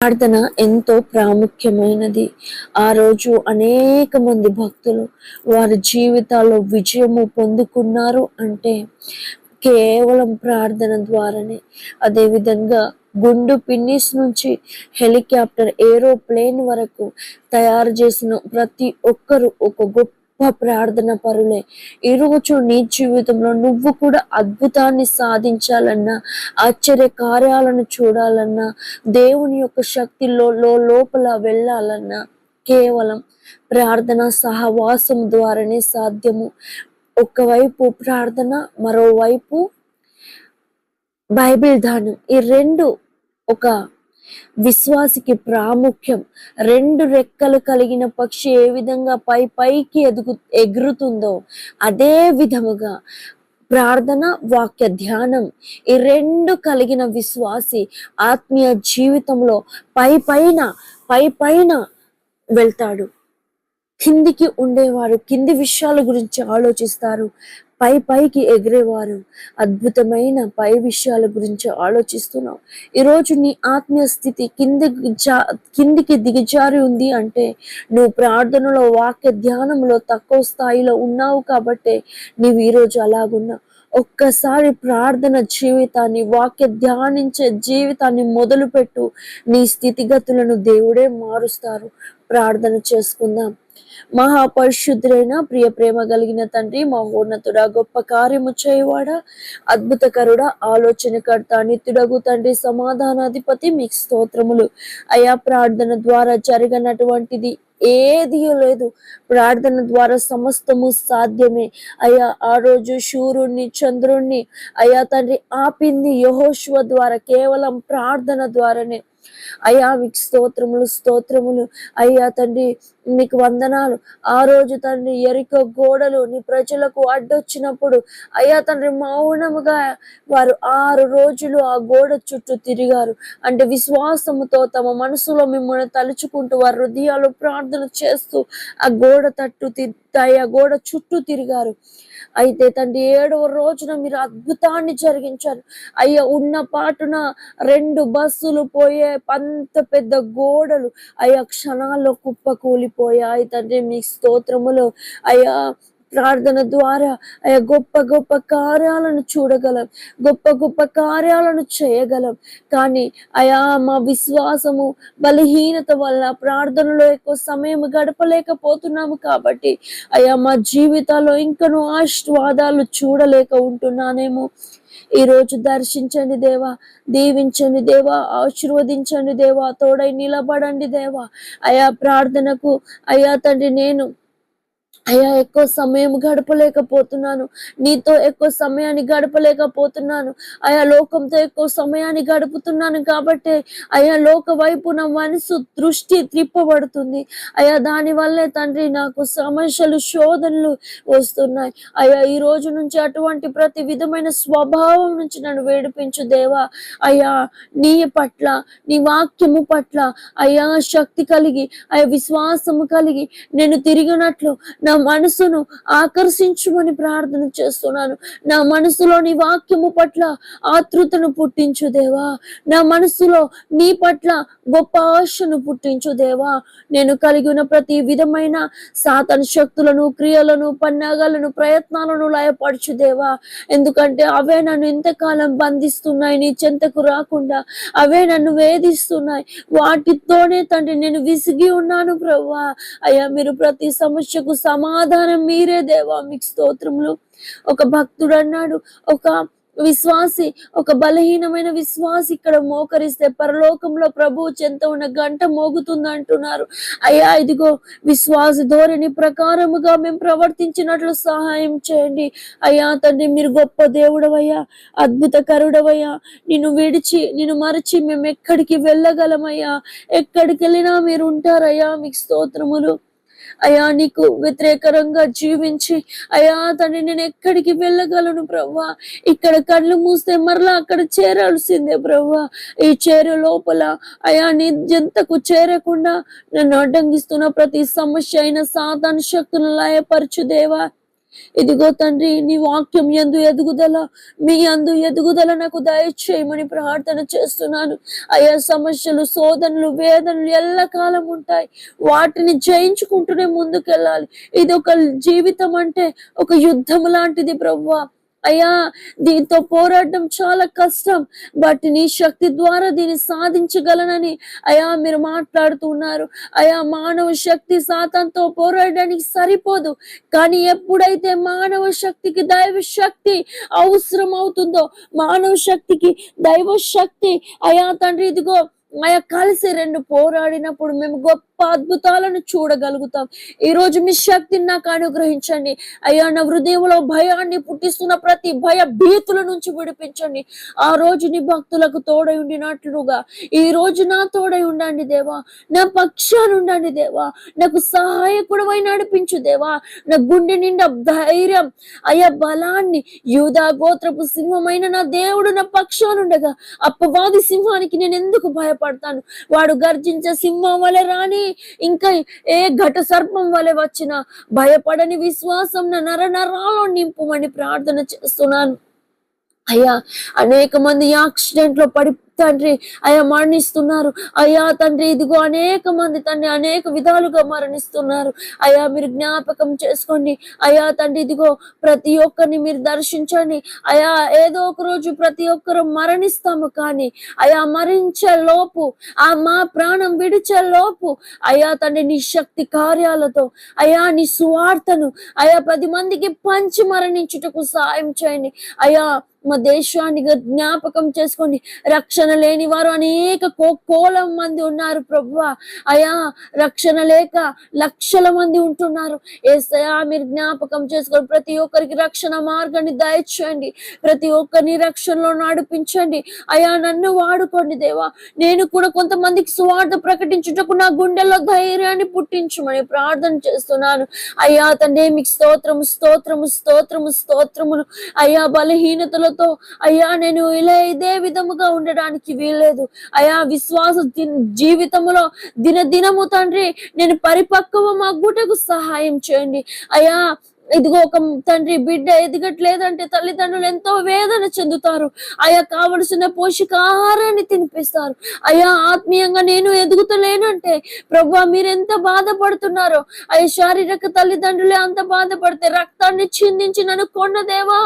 ప్రార్థన ఎంతో ప్రాముఖ్యమైనది. ఆ రోజు అనేక మంది భక్తులు వారి జీవితాల్లో విజయము పొందుకున్నారు అంటే కేవలం ప్రార్థన ద్వారానే. అదేవిధంగా గుండు పిన్నిస్ నుంచి హెలికాప్టర్ ఏరోప్లేన్ వరకు తయారు చేసిన ప్రతి ఒక్కరు ఒక గొప్ప ప్రార్థన పరులే. ఈరోజు నీ జీవితంలో నువ్వు కూడా అద్భుతాన్ని సాధించాలన్నా ఆశ్చర్య కార్యాలను చూడాలన్నా దేవుని యొక్క శక్తిలో లో- లోపల వెళ్ళాలన్నా కేవలం ప్రార్థన సహవాసం ద్వారానే సాధ్యము. ఒకవైపు ప్రార్థన మరోవైపు బైబిల్ దానం ఈ రెండు ఒక విశ్వాసికి ప్రాముఖ్యం. రెండు రెక్కలు కలిగిన పక్షి ఏ విధంగా పై పైకి ఎదుగు ఎగురుతుందో అదే విధముగా ప్రార్థన వాక్య ధ్యానం ఈ రెండు కలిగిన విశ్వాసి ఆత్మీయ జీవితంలో పై పైన పై పైన వెళ్తాడు. కిందికి ఉండేవారు కింది విషయాల గురించి ఆలోచిస్తారు. పై పైకి ఎగిరేవారు అద్భుతమైన పై విషయాల గురించి ఆలోచిస్తున్నావు. ఈరోజు నీ ఆత్మీయ స్థితి కింది జా- కిందికి దిగజారి ఉంది అంటే నువ్వు ప్రార్థనలో వాక్య ధ్యానంలో తక్కువ స్థాయిలో ఉన్నావు కాబట్టే నీవు ఈరోజు అలాగున్నావు ఒక్కసారి ప్రార్థన జీవితాన్ని వాక్య ధ్యానించే జీవితాన్ని మొదలుపెట్టు. నీ స్థితిగతులను దేవుడే మారుస్తారు. ప్రార్థన చేసుకుందాం. మహాపరిశుద్ధుడైన ప్రియ ప్రేమ కలిగిన తండ్రి మా మహోన్నతుడా గొప్ప కార్యము చేయవాడ. అద్భుతకరుడ ఆలోచనకర్త నిత్యుడగు తండ్రి సమాధానాధిపతి మీకు స్తోత్రములు. అయా ప్రార్థన ద్వారా జరగనటువంటిది ఏది లేదు. ప్రార్థన ద్వారా సమస్తము సాధ్యమే. అయ్యా ఆ రోజు సూర్యుడిని చంద్రుణ్ణి అయ్యా తండ్రి ఆపింది యహోశివ ద్వారా కేవలం ప్రార్థన ద్వారానే. అయ్యా మీకు స్తోత్రములు స్తోత్రములు. అయ్యా తండ్రి మీకు వందనాలు. ఆ రోజు తండ్రి ఎరిక గోడలు నీ ప్రజలకు అడ్డొచ్చినప్పుడు అయ్యా తండ్రి మౌనముగా వారు ఆరు రోజులు ఆ గోడ చుట్టూ తిరిగారు. అంటే విశ్వాసముతో తమ మనసులో మిమ్మల్ని తలుచుకుంటూ వారి హృదయాలు ప్రార్థన చేస్తూ ఆ గోడ తట్టు తి- ఆ గోడ చుట్టూ తిరిగారు. అయితే తండ్రి ఏడవ రోజున మీరు అద్భుతాన్ని జరిగించారు. అయ్యా ఉన్న పాటున రెండు బస్సులు పోయే అంత పెద్ద గోడలు అయ్యా క్షణాల్లో కుప్ప కూలిపోయాయి తండ్రి మీ స్తోత్రములు. అయ్యా ప్రార్థన ద్వారా ఆయా గొప్ప గొప్ప కార్యాలను చూడగలం. గొప్ప గొప్ప కార్యాలను చేయగలం. కానీ అయా మా విశ్వాసము బలహీనత వల్ల ప్రార్థనలో ఎక్కువ సమయం గడపలేకపోతున్నాము కాబట్టి అయా మా జీవితాల్లో ఇంకను ఆశీర్వాదాలు చూడలేక ఉంటున్నానేమో. ఈ రోజు దర్శించండి దేవా దీవించండి దేవా ఆశీర్వదించండి దేవా తోడై నిలబడండి దేవా. అయా ప్రార్థనకు అయా తండ్రి నేను అయ్యా ఎక్కువ సమయం గడపలేకపోతున్నాను. నీతో ఎక్కువ సమయాన్ని గడపలేకపోతున్నాను. అయా లోకంతో ఎక్కువ సమయాన్ని గడుపుతున్నాను కాబట్టి అయా లోక వైపు నా మనసు దృష్టి త్రిప్పబడుతుంది. అయా దాని వల్లే తండ్రి నాకు సమస్యలు శోధనలు వస్తున్నాయి. అయా ఈ రోజు నుంచి అటువంటి ప్రతి విధమైన స్వభావం నుంచి నన్ను వేడిపించు దేవా. అయా నీ పట్ల నీ వాక్యము పట్ల అయా శక్తి కలిగి అయా విశ్వాసము కలిగి నేను తిరిగినట్లు నా మనసును ఆకర్షించుమని ప్రార్థన చేస్తున్నాను. నా మనసులో నీ వాక్యము పట్ల ఆతృతను పుట్టించు దేవా. నా మనసులో నీ పట్ల గొప్ప ఆశను పుట్టించు దేవా. నేను కలిగి ఉన్న ప్రతి విధమైన సాతన శక్తులను క్రియలను పన్నాగాలను ప్రయత్నాలను లయపరచు దేవా. ఎందుకంటే అవే నన్ను ఇంతకాలం బంధిస్తున్నాయి నీ చెంతకు రాకుండా. అవే నన్ను వేధిస్తున్నాయి. వాటితోనే తండ్రి నేను విసిగి ఉన్నాను ప్రభా అయ్యా మీరు ప్రతి సమస్యకు సమాధానం మీరే దేవా మీకు స్తోత్రములు. ఒక భక్తుడు అన్నాడు ఒక విశ్వాసి ఒక బలహీనమైన విశ్వాసి ఇక్కడ మోకరిస్తే పరలోకంలో ప్రభు చెంత ఉన్న గంట మోగుతుంది అంటున్నారు. అయ్యా ఇదిగో విశ్వాస ధోరణి ప్రకారముగా మేము ప్రవర్తించినట్లు సహాయం చేయండి. అయ్యా తండ్రి మీరు గొప్ప దేవుడవయ్యా అద్భుతకరుడవయ్యా. నిన్ను విడిచి నిన్ను మరచి మేము ఎక్కడికి వెళ్ళగలమయ్యా? ఎక్కడికి వెళ్ళినా మీరు ఉంటారయ్యా మీకు స్తోత్రములు. అయా నీకు వ్యతిరేకరంగా జీవించి అయా తండ్రి నేను ఎక్కడికి వెళ్ళగలను ప్రవ్వా? ఇక్కడ కళ్ళు మూస్తే మరలా అక్కడ చేరాల్సిందే ప్రవ్వా. ఈ చేరు లోపల అయా నీ జంతకు చేరకుండా నన్ను అడ్డంగిస్తున్న ప్రతి సమస్య అయిన సాధన శక్తులను లయపరచు దేవా. ఇదిగో తండ్రి నీ వాక్యం ఎందు ఎదుగుదల మీ అందు ఎదుగుదల నాకు దయచేయమని ప్రార్థన చేస్తున్నాను. అయా సమస్యలు శోధనలు వేదనలు ఎల్లకాలం ఉంటాయి. వాటిని జయించుకుంటూనే ముందుకెళ్ళాలి. ఇది ఒక జీవితం అంటే ఒక యుద్ధం లాంటిది ప్రవ్వా. అయ్యా దీంతో పోరాటం చాలా కష్టం బట్ నీ శక్తి ద్వారా దీన్ని సాధించగలనని అయా మీరు మాట్లాడుతున్నారు అయా మానవ శక్తి సాతంతో పోరాడడానికి సరిపోదు కానీ ఎప్పుడైతే మానవ శక్తికి దైవ శక్తి అవసరం అవుతుందో మానవ శక్తికి దైవ శక్తి అయా తండ్రి ఇదిగో అయా కలిసి రెండు పోరాడినప్పుడు మేము గొప్ప అద్భుతాలను చూడగలుగుతాం. ఈ రోజు మీ శక్తిని నాకు అనుగ్రహించండి. అయ్యా నా హృదయంలో భయాన్ని పుట్టిస్తున్న ప్రతి భయ భీతుల నుంచి విడిపించండి. ఆ రోజు నీ భక్తులకు తోడై ఉండినట్లుగా. ఈ రోజు నా తోడై ఉండండి దేవా. నా పక్షాన ఉండండి దేవా. నాకు సహాయకుడు నడిపించు దేవా. నా గుండె నిండా ధైర్యం. అయ్యా బలాన్ని యూదా గోత్రపు సింహమైన నా దేవుడు నా పక్షానుండగా అప్పవాది సింహానికి నేను ఎందుకు భయపడతాను? వాడు గర్జించే సింహం వలె రాని ఇంకా ఏ ఘట సర్పం వలె వచ్చిన భయపడని విశ్వాసం నా నర నరాల్లో నింపుమని ప్రార్థన చేస్తున్నాను. అయ్యా అనేక మంది యాక్సిడెంట్లో పడి తండ్రి అయ్యా మరణిస్తున్నారు. అయ్యా తండ్రి ఇదిగో అనేక మంది తండ్రి అనేక విధాలుగా మరణిస్తున్నారు. అయ్యా మీరు జ్ఞాపకం చేసుకోండి. అయ్యా తండ్రి ఇదిగో ప్రతి ఒక్కరిని మీరు దర్శించండి. అయ్యా ఏదో ఒక రోజు ప్రతి ఒక్కరు మరణిస్తాము కానీ అయ్యా మరించే లోపు ఆ మా ప్రాణం విడిచే లోపు అయ్యా తండ్రి నీ శక్తి కార్యాలతో అయ్యా నీ సువార్తను అయ్యా పది మందికి పంచి మరణించుటకు సాయం చేయండి. అయ్యా మా దేశాన్ని జ్ఞాపకం చేసుకోండి రక్షణ లేని వారు అనేక కోలం మంది ఉన్నారు ప్రభు అయా రక్షణ లేక లక్షల మంది ఉంటున్నారు. ఏసయా మీరు జ్ఞాపకం చేసుకోండి ప్రతి ఒక్కరికి రక్షణ మార్గాన్ని దయచేయండి. ప్రతి ఒక్కరిని రక్షణలో నడిపించండి. అయా నన్ను వాడుకోండి దేవా. నేను కూడా కొంతమందికి సువార్త ప్రకటించుటకు నా గుండెల్లో ధైర్యాన్ని పుట్టించమని ప్రార్థన చేస్తున్నాను. అయ్యా తండ్రి మీకు స్తోత్రము స్తోత్రము స్తోత్రము స్తోత్రములు. అయ్యా విశ్వాసంతో అయ్యా నేను ఇలా ఇదే విధముగా ఉండడానికి వీల్లేదు. అయ్యా విశ్వాస జీవితంలో జీవితములో దినదినము తండ్రి నేను పరిపక్వం అగ్గుటకు సహాయం చేయండి. అయ్యా ఇదిగో ఒక తండ్రి బిడ్డ ఎదగట్లేదంటే తల్లిదండ్రులు ఎంతో వేదన చెందుతారు. అయా కావలసిన పోషకాహారాన్ని తినిపిస్తారు. అయ్యా ఆత్మీయంగా నేను ఎదుగుతలేనంటే ప్రభు మీరు ఎంత బాధపడుతున్నారో. అయ్యా శారీరక తల్లిదండ్రులే అంత బాధపడితే రక్తాన్ని చిందించి నన్ను కొన్నదేవా?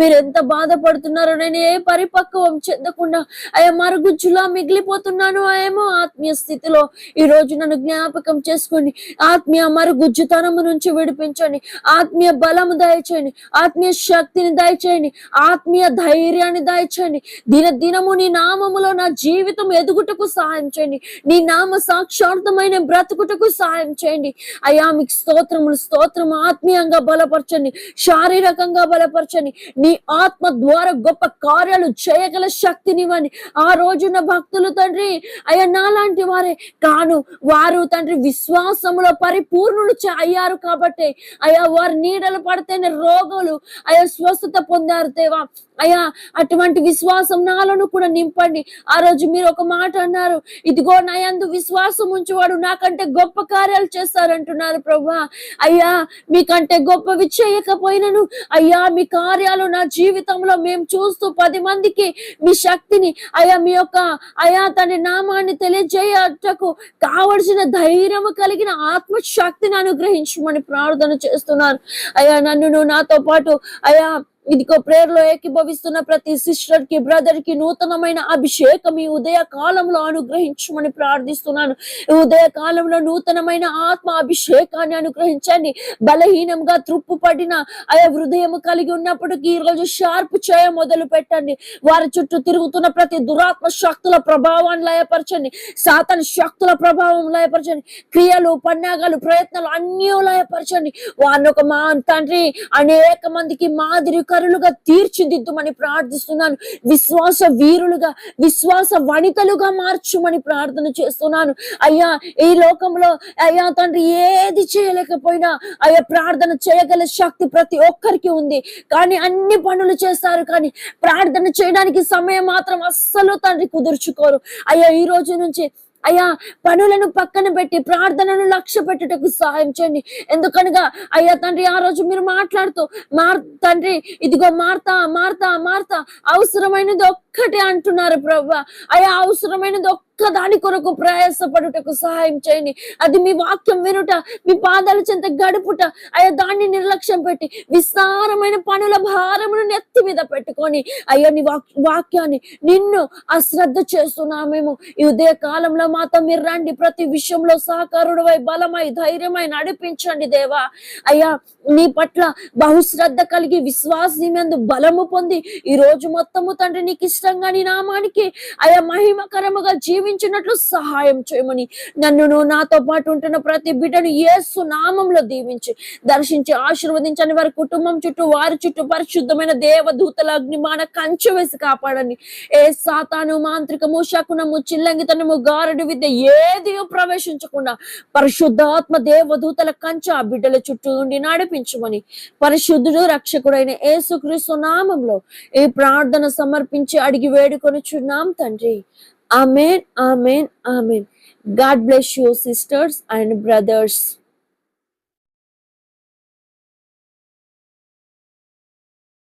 మీరు ఎంత బాధపడుతున్నారో నేను ఏ పరిపక్వం చెందకుండా అయ్యా మరుగుజ్జులా మిగిలిపోతున్నాను. ఏమో ఆత్మీయ స్థితిలో ఈ రోజు నన్ను జ్ఞాపకం చేసుకొని ఆత్మీయ మరుగుజ్జుతనము నుంచి విడిపించండి. ఆత్మీయ ఆత్మీయ బలము దయచేయండి. ఆత్మీయ శక్తిని దయచేయండి. ఆత్మీయ ధైర్యాన్ని దయచేయండి. దిన దినము నీ నామములో నా జీవితం ఎదుగుటకు సహాయం చేయండి. నీ నామ సాక్షార్థమైన బ్రతుకుటకు సహాయం చేయండి. అయ్యా మీకు స్తోత్రములు స్తోత్రం ఆత్మీయంగా బలపరచండి. శారీరకంగా బలపరచండి. నీ ఆత్మ ద్వారా గొప్ప కార్యాలు చేయగల శక్తినివ్వండి. ఆ రోజున భక్తులు తండ్రి అయ్యా నాలాంటి వారే కాను వారు తండ్రి విశ్వాసములో పరిపూర్ణులు అయ్యారు కాబట్టి అయ్యా వారి నీడలు పడితేనే రోగులు అయ్యా స్వస్థత పొందారు దేవా. అయ్యా అటువంటి విశ్వాసం నాలను కూడా నింపండి. ఆ రోజు మీరు ఒక మాట అన్నారు ఇదిగో నా యందు విశ్వాసం ఉంచేవాడు నాకంటే గొప్ప కార్యాలు చేస్తారంటున్నారు ప్రభా. అయ్యా మీకంటే గొప్పవి చేయకపోయినను అయ్యా మీ కార్యాలు నా జీవితంలో మేము చూస్తూ పది మందికి మీ శక్తిని అయ్యా మీ యొక్క అయ్యా తన నామాన్ని తెలియజేయటకు కావలసిన ధైర్యము కలిగిన ఆత్మ శక్తిని అనుగ్రహించమని ప్రార్థన చేస్తున్నాను అయ్యా నన్ను నాతో పాటు అయ్యా ఇదిగో ప్రేయర్లో ఏకీభవిస్తున్న ప్రతి సిస్టర్కి బ్రదర్కి నూతనమైన అభిషేకం ఈ ఉదయ కాలంలో అనుగ్రహించమని ప్రార్థిస్తున్నాను. ఈ ఉదయ కాలంలో నూతనమైన ఆత్మ అభిషేకాన్ని అనుగ్రహించండి. బలహీనంగా త్రుప్పు పడిన అయా హృదయం కలిగి ఉన్నప్పటికీ ఈ రోజు షార్ప్ చేయ మొదలు పెట్టండి. వారి చుట్టూ తిరుగుతున్న ప్రతి దురాత్మ శక్తుల ప్రభావాన్ని లయపరచండి. సాతన్ శక్తుల ప్రభావం లయపరచండి. క్రియలు పన్నాగాలు ప్రయత్నాలు అన్నీ లయపరచండి. వారిని ఒక మా తండ్రి అనేక మందికి మాదిరి కరులుగా తీర్చిదిద్దుమని ప్రార్థిస్తున్నాను. విశ్వాస వీరులుగా విశ్వాస వనితలుగా మార్చుమని ప్రార్థన చేస్తున్నాను. అయ్యా ఈ లోకంలో అయ్యా తండ్రి ఏది చేయలేకపోయినా అయ్యా ప్రార్థన చేయగల శక్తి ప్రతి ఒక్కరికి ఉంది. కానీ అన్ని పనులు చేస్తారు కానీ ప్రార్థన చేయడానికి సమయం మాత్రం అస్సలు తండ్రి కుదుర్చుకోరు. అయ్యా ఈ రోజు నుంచి అయ్యా పనులను పక్కన పెట్టి ప్రార్థనను లక్ష్య పెట్టుటకు సహాయం చేయండి. ఎందుకనగా అయ్యా తండ్రి ఆ రోజు మీరు మాట్లాడుతూ మార్ తండ్రి ఇదిగో మార్తా మార్తా మార్తా అవసరమైనది ఒక్కటే అంటున్నారు ప్రభా. అయ్యా అవసరమైనది ఒక్క దాని కొరకు ప్రయాసపడుటకు సహాయం చేయండి. అది మీ వాక్యం వినుట మీ పాదాల చెంత గడుపుట అయ్యా దాన్ని నిర్లక్ష్యం పెట్టి విస్తారమైన పనుల భారమును నెత్తి మీద పెట్టుకొని అయ్యా నీ వాక్- వాక్యాన్ని నిన్ను అశ్రద్ధ చేస్తున్నామేమో ఈ ఉదయ కాలంలో మాతో మీరు రండి. ప్రతి విషయంలో సహకారుడవై బలమై ధైర్యమై నడిపించండి దేవా. అయ్యా నీ పట్ల బహుశ్రద్ధ కలిగి విశ్వాసమందు బలము పొంది ఈ రోజు మొత్తము తండ్రి నీకు ఇష్టంగా నీ నామానికి అయ్యా మహిమకరముగా దీవించినట్లు సహాయం చేయమని. నన్నును నాతో పాటు ఉంటున్న ప్రతి బిడ్డను ఏసు నామంలో దీవించి దర్శించి ఆశీర్వదించని వారి కుటుంబం చుట్టూ వారి చుట్టూ పరిశుద్ధమైన దేవదూతల అగ్నిమాన కంచె వేసి కాపాడండి. ఏ సాతాను మాంత్రికము శకునము చిల్లంగితనము గారడి విద్య ఏది ప్రవేశించకుండా పరిశుద్ధాత్మ దేవదూతల కంచె ఆ బిడ్డల చుట్టూ నుండి నడిపించమని. పరిశుద్ధుడు రక్షకుడైన ఏసుక్రీస్తు నామంలో ఈ ప్రార్థన సమర్పించి అడిగి వేడుకొని చున్నాం తండ్రి. Amen, Amen, Amen. God bless you, sisters and brothers.